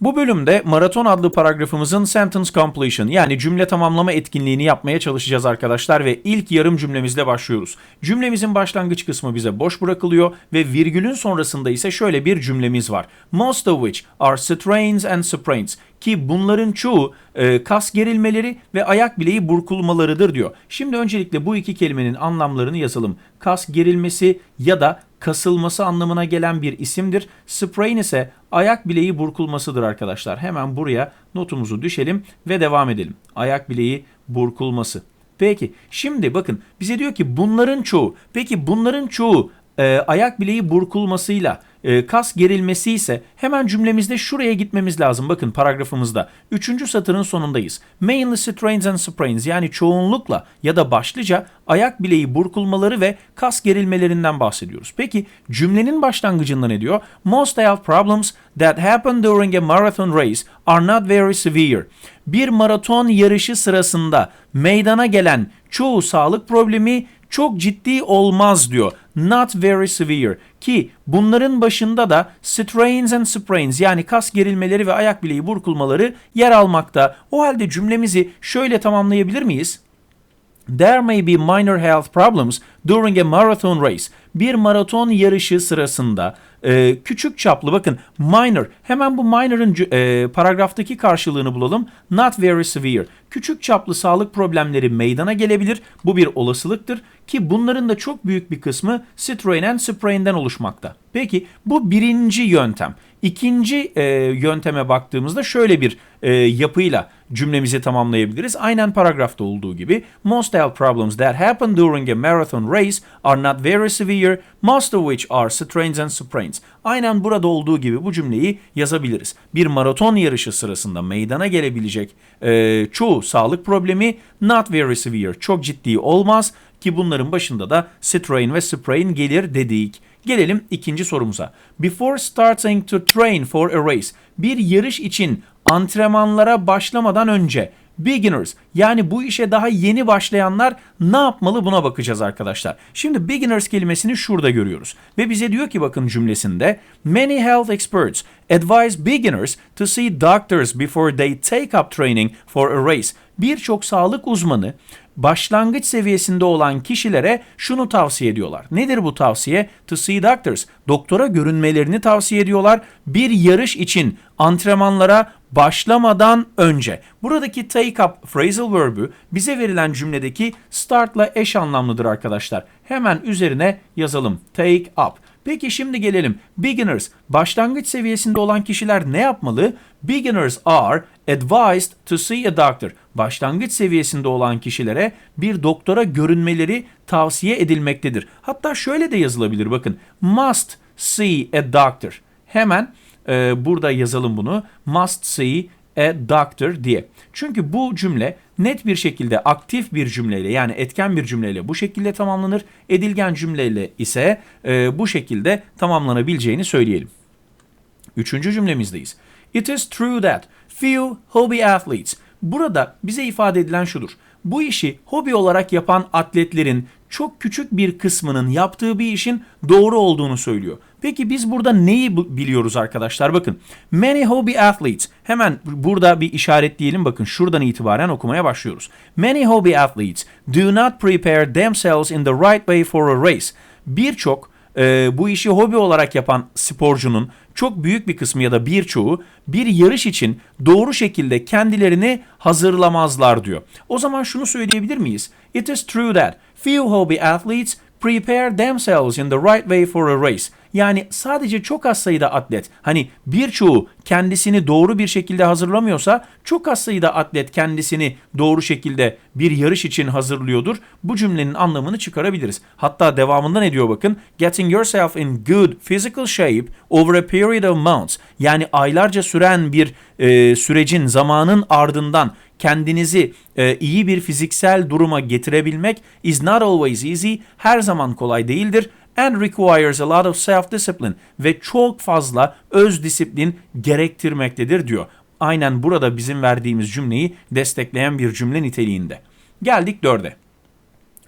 Bu bölümde maraton adlı paragrafımızın sentence completion yani cümle tamamlama etkinliğini yapmaya çalışacağız arkadaşlar ve ilk yarım cümlemizle başlıyoruz. Cümlemizin başlangıç kısmı bize boş bırakılıyor ve virgülün sonrasında ise şöyle bir cümlemiz var. Most of which are strains and sprains ki bunların çoğu e, kas gerilmeleri ve ayak bileği burkulmalarıdır diyor. Şimdi öncelikle bu iki kelimenin anlamlarını yazalım. Kas gerilmesi ya da kasılması anlamına gelen bir isimdir. Sprain ise ayak bileği burkulmasıdır arkadaşlar. Hemen buraya notumuzu düşelim ve devam edelim. Ayak bileği burkulması. Peki şimdi bakın bize diyor ki bunların çoğu. Peki bunların çoğu e, ayak bileği burkulmasıyla e, kas gerilmesi ise hemen cümlemizde şuraya gitmemiz lazım. Bakın paragrafımızda. Üçüncü satırın sonundayız. Mainly strains and sprains yani çoğunlukla ya da başlıca ayak bileği burkulmaları ve kas gerilmelerinden bahsediyoruz. Peki cümlenin başlangıcında ne diyor? Most health problems that happen during a marathon race are not very severe. Bir maraton yarışı sırasında meydana gelen çoğu sağlık problemi çok ciddi olmaz diyor. Not very severe. Ki bunların başında da strains and sprains yani kas gerilmeleri ve ayak bileği burkulmaları yer almakta. O halde cümlemizi şöyle tamamlayabilir miyiz? There may be minor health problems during a marathon race. Bir maraton yarışı sırasında e, küçük çaplı bakın minor hemen bu minor'ın e, paragraftaki karşılığını bulalım. Not very severe. Küçük çaplı sağlık problemleri meydana gelebilir. Bu bir olasılıktır ki bunların da çok büyük bir kısmı strain and sprain'den oluşmakta. Peki bu birinci yöntem. İkinci e, yönteme baktığımızda şöyle bir e, yapıyla cümlemizi tamamlayabiliriz. Aynen paragrafta olduğu gibi. Most health problems that happen during a marathon race are not very severe, most of which are strains and sprains. Aynen burada olduğu gibi bu cümleyi yazabiliriz. Bir maraton yarışı sırasında meydana gelebilecek e, çoğu sağlık problemi not very severe, çok ciddi olmaz ki bunların başında da strain ve sprain gelir dedik. Gelelim ikinci sorumuza. Before starting to train for a race, bir yarış için antrenmanlara başlamadan önce beginners yani bu işe daha yeni başlayanlar ne yapmalı buna bakacağız arkadaşlar. Şimdi beginners kelimesini şurada görüyoruz. Ve bize diyor ki bakın cümlesinde many health experts advise beginners to see doctors before they take up training for a race. Birçok sağlık uzmanı başlangıç seviyesinde olan kişilere şunu tavsiye ediyorlar. Nedir bu tavsiye? To see doctors. Doktora görünmelerini tavsiye ediyorlar. Bir yarış için antrenmanlara başlamadan önce. Buradaki take up phrasal verb'ü bize verilen cümledeki startla eş anlamlıdır arkadaşlar. Hemen üzerine yazalım. Take up. Peki şimdi gelelim. Beginners, başlangıç seviyesinde olan kişiler ne yapmalı? Beginners are advised to see a doctor. Başlangıç seviyesinde olan kişilere bir doktora görünmeleri tavsiye edilmektedir. Hatta şöyle de yazılabilir bakın. Must see a doctor. Hemen e, burada yazalım bunu. Must see a doctor diye. Çünkü bu cümle net bir şekilde aktif bir cümleyle yani etken bir cümleyle bu şekilde tamamlanır. Edilgen cümleyle ise e, bu şekilde tamamlanabileceğini söyleyelim. Üçüncü cümlemizdeyiz. It is true that few hobby athletes. Burada bize ifade edilen şudur. Bu işi hobi olarak yapan atletlerin çok küçük bir kısmının yaptığı bir işin doğru olduğunu söylüyor. Peki biz burada neyi biliyoruz arkadaşlar? Bakın. Many hobby athletes. Hemen burada bir işaretleyelim. Bakın şuradan itibaren okumaya başlıyoruz. Many hobby athletes do not prepare themselves in the right way for a race. Birçok e, bu işi hobi olarak yapan sporcunun çok büyük bir kısmı ya da birçoğu bir yarış için doğru şekilde kendilerini hazırlamazlar diyor. O zaman şunu söyleyebilir miyiz? It is true that few hobby athletes prepare themselves in the right way for a race. Yani sadece çok az sayıda atlet, hani birçoğu kendisini doğru bir şekilde hazırlamıyorsa çok az sayıda atlet kendisini doğru şekilde bir yarış için hazırlıyordur. Bu cümlenin anlamını çıkarabiliriz. Hatta devamında ne diyor bakın? Getting yourself in good physical shape over a period of months. Yani aylarca süren bir e, sürecin zamanın ardından kendinizi e, iyi bir fiziksel duruma getirebilmek is not always easy. Her zaman kolay değildir and requires a lot of self-discipline ve çok fazla öz disiplin gerektirmektedir diyor. Aynen burada bizim verdiğimiz cümleyi destekleyen bir cümle niteliğinde. Geldik dörde.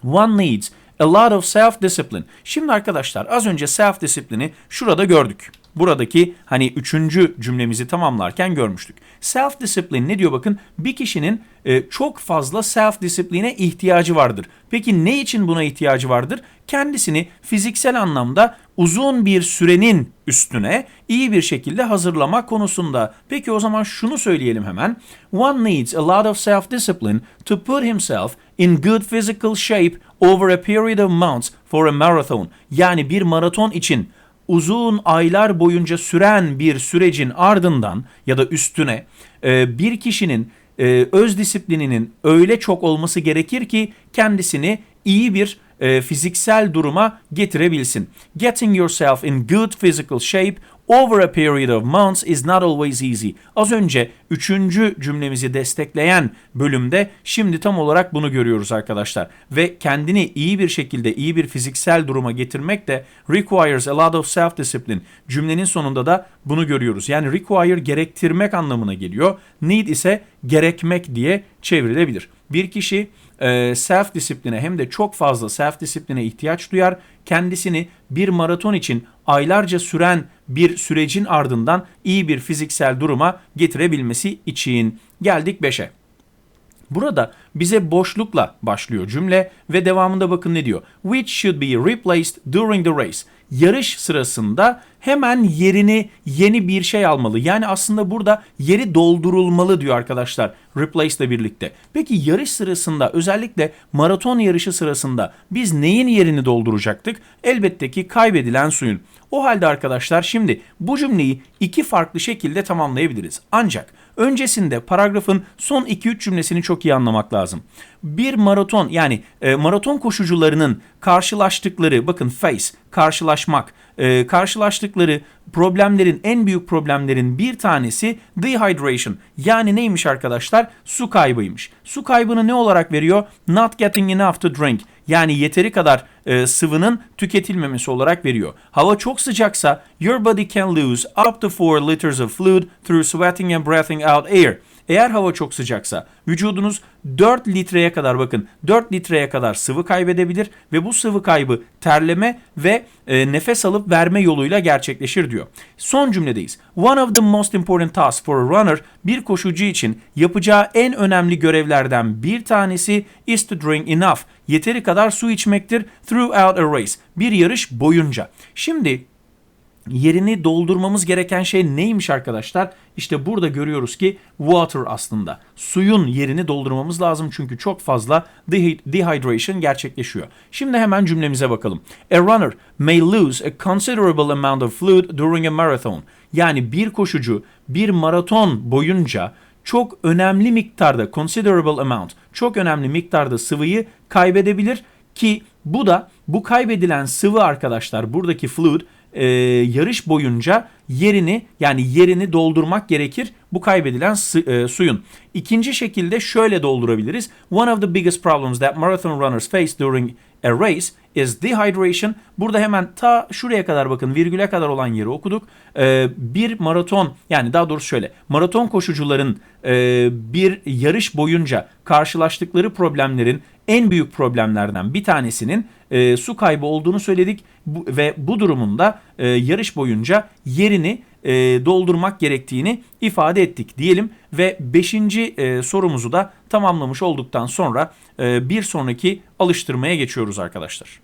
One needs a lot of self-discipline. Şimdi arkadaşlar az önce self-discipline'i şurada gördük. Buradaki hani üçüncü cümlemizi tamamlarken görmüştük. Self discipline ne diyor bakın bir kişinin e, çok fazla self disipline ihtiyacı vardır. Peki ne için buna ihtiyacı vardır? Kendisini fiziksel anlamda uzun bir sürenin üstüne iyi bir şekilde hazırlama konusunda. Peki o zaman şunu söyleyelim hemen. One needs a lot of self discipline to put himself in good physical shape over a period of months for a marathon. Yani bir maraton için uzun aylar boyunca süren bir sürecin ardından ya da üstüne e, bir kişinin e, öz disiplininin öyle çok olması gerekir ki kendisini iyi bir e, fiziksel duruma getirebilsin. Getting yourself in good physical shape over a period of months is not always easy. Az önce üçüncü cümlemizi destekleyen bölümde şimdi tam olarak bunu görüyoruz arkadaşlar. Ve kendini iyi bir şekilde iyi bir fiziksel duruma getirmek de requires a lot of self discipline. Cümlenin sonunda da bunu görüyoruz. Yani require gerektirmek anlamına geliyor. Need ise gerekmek diye çevrilebilir. Bir kişi e, self disipline hem de çok fazla self disipline ihtiyaç duyar. Kendisini bir maraton için aylarca süren bir sürecin ardından iyi bir fiziksel duruma getirebilmesi için. Geldik 5'e. Burada bize boşlukla başlıyor cümle ve devamında bakın ne diyor. Which should be replaced during the race. Yarış sırasında hemen yerini yeni bir şey almalı. Yani aslında burada yeri doldurulmalı diyor arkadaşlar. Replace ile birlikte. Peki yarış sırasında özellikle maraton yarışı sırasında biz neyin yerini dolduracaktık? Elbette ki kaybedilen suyun. O halde arkadaşlar şimdi bu cümleyi iki farklı şekilde tamamlayabiliriz. Ancak öncesinde paragrafın son 2-3 cümlesini çok iyi anlamak lazım. Bir maraton yani e, maraton koşucularının karşılaştıkları bakın face karşılaşmak e, karşılaştıkları problemlerin en büyük problemlerin bir tanesi dehydration. Yani neymiş arkadaşlar? Su kaybıymış. Su kaybını ne olarak veriyor? Not getting enough to drink. Yani yeteri kadar e, sıvının tüketilmemesi olarak veriyor. Hava çok sıcaksa your body can lose up to 4 liters of fluid through sweating and breathing out air. Eğer hava çok sıcaksa vücudunuz 4 litreye kadar bakın 4 litreye kadar sıvı kaybedebilir ve bu sıvı kaybı terleme ve e, nefes alıp verme yoluyla gerçekleşir diyor. Son cümledeyiz. One of the most important tasks for a runner bir koşucu için yapacağı en önemli görevlerden bir tanesi is to drink enough. Yeteri kadar su içmektir throughout a race. Bir yarış boyunca. Şimdi yerini doldurmamız gereken şey neymiş arkadaşlar? İşte burada görüyoruz ki water aslında. Suyun yerini doldurmamız lazım çünkü çok fazla dehydration gerçekleşiyor. Şimdi hemen cümlemize bakalım. A runner may lose a considerable amount of fluid during a marathon. Yani bir koşucu bir maraton boyunca çok önemli miktarda considerable amount çok önemli miktarda sıvıyı kaybedebilir ki bu da bu kaybedilen sıvı arkadaşlar buradaki fluid e, yarış boyunca yerini yani yerini doldurmak gerekir bu kaybedilen su, e, suyun. İkinci şekilde şöyle doldurabiliriz. One of the biggest problems that marathon runners face during a race is dehydration. Burada hemen ta şuraya kadar bakın virgüle kadar olan yeri okuduk. Ee, bir maraton yani daha doğrusu şöyle maraton koşucuların e, bir yarış boyunca karşılaştıkları problemlerin en büyük problemlerden bir tanesinin e, su kaybı olduğunu söyledik bu, ve bu durumunda e, yarış boyunca yerini e, doldurmak gerektiğini ifade ettik diyelim ve 5. E, sorumuzu da tamamlamış olduktan sonra e, bir sonraki alıştırmaya geçiyoruz arkadaşlar.